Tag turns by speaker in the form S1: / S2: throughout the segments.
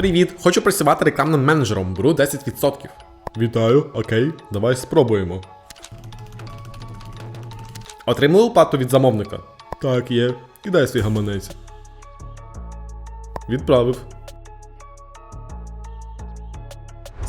S1: Привіт, хочу працювати рекламним менеджером, беру 10%. Вітаю, окей, давай спробуємо. Отримали оплату від замовника? Так, є. Кидай свій гаманець. Відправив.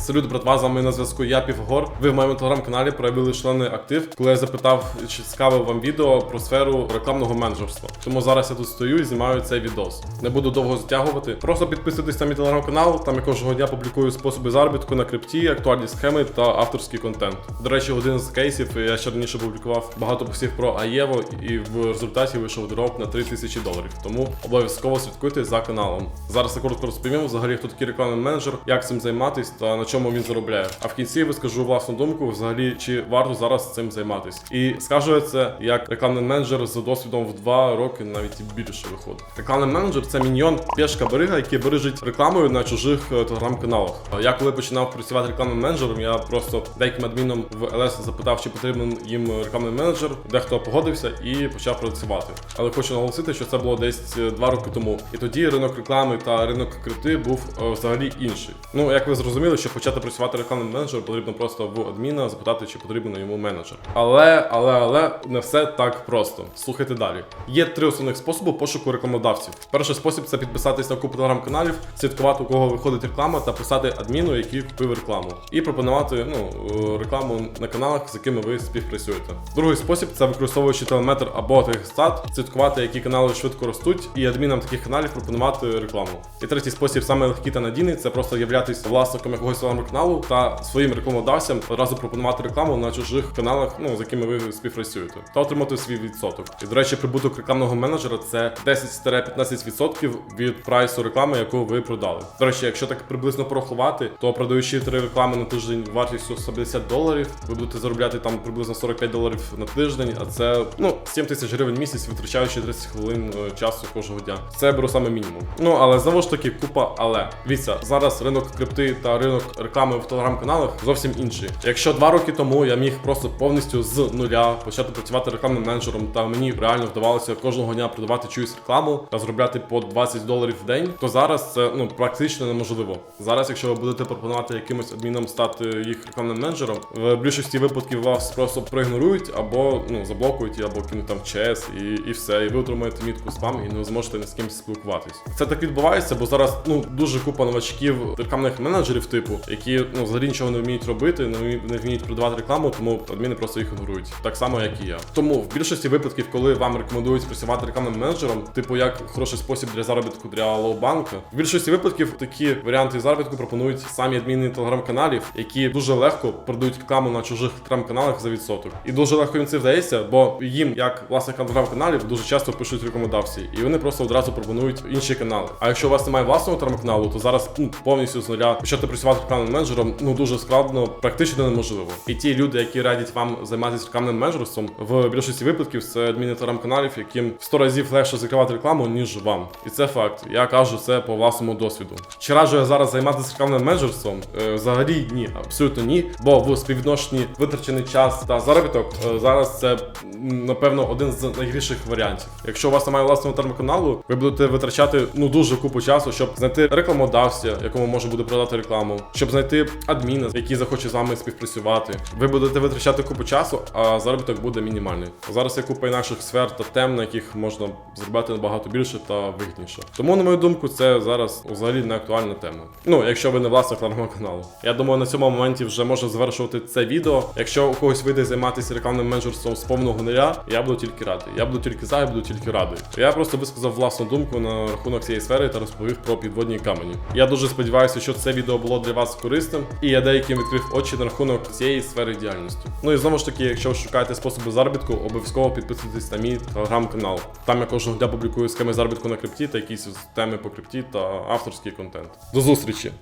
S1: Салют, братва, з вами на зв'язку я Півгор. Ви в моєму телеграм-каналі проявили шалений актив, коли я запитав, чи цікаве вам відео про сферу рекламного менеджерства. Тому зараз я тут стою і знімаю цей відос. Не буду довго затягувати. Просто підписуйтесь на мій телеграм-канал, там я кожного дня публікую способи заробітку на крипті, актуальні схеми та авторський контент. До речі, один з кейсів я ще раніше публікував багато постів про Аєво, і в результаті вийшов дроп на 3000 доларів. Тому обов'язково слідкуйте за каналом. Зараз я коротко розповім взагалі, хто такий рекламний менеджер, як цим займатись та на чому він заробляє. А в кінці вискажу власну думку, взагалі, чи варто зараз цим займатись. І скажу це як рекламний менеджер з досвідом в 2 роки, навіть більше виходить. Рекламний менеджер це міньйон пешка берега, який бережить рекламою на чужих е, телеграм-каналах. Я коли починав працювати рекламним менеджером, я просто деяким адмінам в ЛС запитав, чи потрібен їм рекламний менеджер. Дехто погодився і почав працювати. Але хочу наголосити, що це було десь е, два роки тому. І тоді ринок реклами та ринок крипти був е, взагалі інший. Ну як ви зрозуміли, щоб почати працювати рекламним менеджером, потрібно просто в адміна запитати, чи потрібен йому менеджер. Але, але, але не все так просто. Слухайте далі. Є три основних способи пошуку рекламодавців. Перший спосіб це підписатись на купу телеграм-каналів, слідкувати, у кого виходить реклама, та писати адміну, який купив рекламу, і пропонувати ну, е, рекламу на каналах, з якими ви співпрацюєте. Другий спосіб це використовуючи телеметр або стат, слідкувати, які канали швидко ростуть, і адмінам таких каналів пропонувати рекламу. І третій спосіб, саме легкий та надійний, це просто являтися власником якогось телеграм-каналу та своїм рекламодавцям одразу пропонувати рекламу на чужих каналах, ну з якими ви співпрацюєте, та отримати свій відсоток. І до речі, прибуток рекламного менеджера це 10-15% від прайсу реклами, яку ви продали. До речі, якщо так приблизно порахувати, то продаючи три реклами на тиждень вартістю 150 доларів, ви будете заробляти там приблизно 45 доларів на тиждень, а це ну 7 тисяч гривень місяць, витрачаючи 30 хвилин е, часу кожного дня. Це беру саме мінімум. Ну але знову ж таки, купа, але дивіться, зараз ринок крипти та ринок реклами в телеграм-каналах зовсім інший. Якщо два роки тому я міг просто повністю з нуля почати працювати рекламним менеджером, та мені реально вдавалося кожного дня продавати чиюсь рекламу та заробляти по 20 доларів в день, то зараз це ну практично неможливо. Зараз, якщо ви будете пропонувати якимось адмінам стати їх рекламним менеджером, в більшості випадків вас просто проігнорують або ну заблокують, або кинуть там ЧС і, і все. І ви отримаєте мітку спам і не зможете з кимось спілкуватись. Це так відбувається, бо зараз ну дуже купа новачків рекламних менеджерів, типу, які ну взагалі нічого не вміють робити, не вміють, не вміють продавати рекламу, тому адміни просто їх ігнорують. Так само, як і я. Тому в більшості випадків, коли вам рекомендують працювати рекламним менеджером, типу як хороший спосіб для заробітку для лоу-банка, в більшості випадків такі варіанти заробітку пропонують самі адміни телеграм-каналів, які дуже легко продають рекламу на чужих телеграм-каналах за відсоток. І дуже легко їм це вдається, бо їм, як власникам телеграм-каналів, дуже часто пишуть рекомендації, і вони просто одразу пропонують інші канали. А якщо у вас немає власного телеграм-каналу, то зараз ну, повністю з нуля почати працювати рекламним менеджером ну дуже складно, практично неможливо. І ті люди, які радять вам займатися рекламним менеджерством, в більшості випадків це адміни телеграм-каналів, яким в 100 разів легше закривати рекламу, ніж вам. І це факт. Я кажу це по власному досвіду. Чи раджу я зараз займатися рекламним менеджерством? Е, взагалі ні, абсолютно ні. Бо в співвідношенні витрачений час та заробіток е, зараз це напевно один з найгірших варіантів. Якщо у вас немає власного телеграм-каналу, ви будете витрачати ну дуже купу часу, щоб знайти рекламодавця, якому можна буде продати рекламу, щоб знайти адміна, який захоче з вами співпрацювати. Ви будете витрачати купу часу, а заробіток буде мінімальний. Зараз є купа інакших сфер та тем, на яких можна заробляти набагато більше та вигідніше. Тому, на мою думку, це зараз взагалі не актуальна тема. Ну, якщо ви не власник телеграм-каналу. Я думаю, на цьому моменті вже можна завершувати це відео. Якщо у когось вийде займатися рекламним менеджерством з повного нуля, я буду тільки радий. Я буду тільки за, я буду тільки радий. Я просто висказав власну думку на рахунок цієї сфери та розповів про підводні камені. Я дуже сподіваюся, що це відео було для вас корисним, і я деяким відкрив очі на рахунок цієї сфери діяльності. Ну і знову ж таки, якщо ви шукаєте способи заробітку, обов'язково підписуйтесь на мій телеграм-канал. Там я кожного дня публікую схеми заробітку на крипті та якісь теми по крипті та авторський контент. До зустрічі!